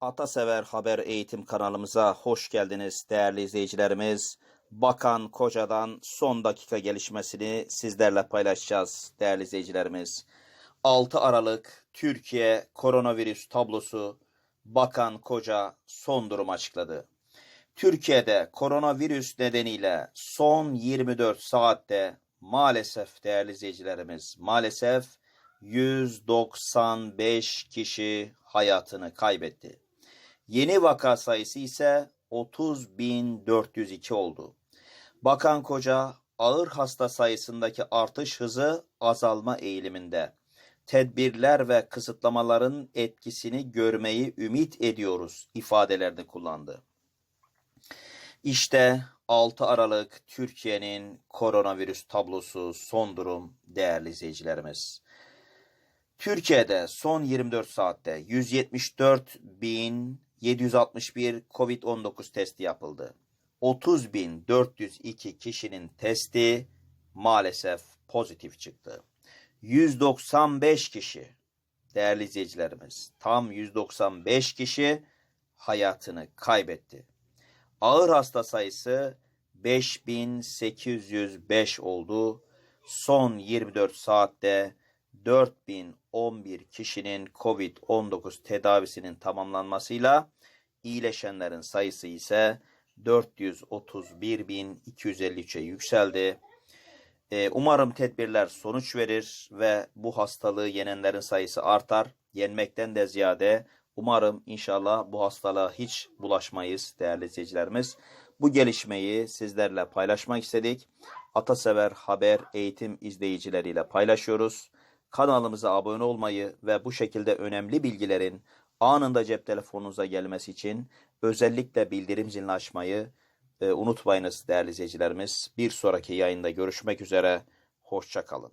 Atasever Haber Eğitim kanalımıza hoş geldiniz değerli izleyicilerimiz. Bakan Koca'dan son dakika gelişmesini sizlerle paylaşacağız değerli izleyicilerimiz. 6 Aralık Türkiye koronavirüs tablosu Bakan Koca son durum açıkladı. Türkiye'de koronavirüs nedeniyle son 24 saatte maalesef değerli izleyicilerimiz maalesef 195 kişi hayatını kaybetti. Yeni vaka sayısı ise 30.402 oldu. Bakan Koca ağır hasta sayısındaki artış hızı azalma eğiliminde. Tedbirler ve kısıtlamaların etkisini görmeyi ümit ediyoruz ifadelerini kullandı. İşte 6 Aralık Türkiye'nin koronavirüs tablosu son durum değerli izleyicilerimiz. Türkiye'de son 24 saatte 174.761 COVID-19 testi yapıldı. 30.402 kişinin testi maalesef pozitif çıktı. 195 kişi değerli izleyicilerimiz tam 195 kişi hayatını kaybetti. Ağır hasta sayısı 5805 oldu. Son 24 saatte 4011 kişinin COVID-19 tedavisinin tamamlanmasıyla iyileşenlerin sayısı ise 431.253'e yükseldi. Ee, umarım tedbirler sonuç verir ve bu hastalığı yenenlerin sayısı artar. Yenmekten de ziyade umarım inşallah bu hastalığa hiç bulaşmayız değerli izleyicilerimiz. Bu gelişmeyi sizlerle paylaşmak istedik. Atasever Haber eğitim izleyicileriyle paylaşıyoruz. Kanalımıza abone olmayı ve bu şekilde önemli bilgilerin anında cep telefonunuza gelmesi için özellikle bildirim zilini açmayı e, unutmayınız değerli izleyicilerimiz. Bir sonraki yayında görüşmek üzere. Hoşça kalın.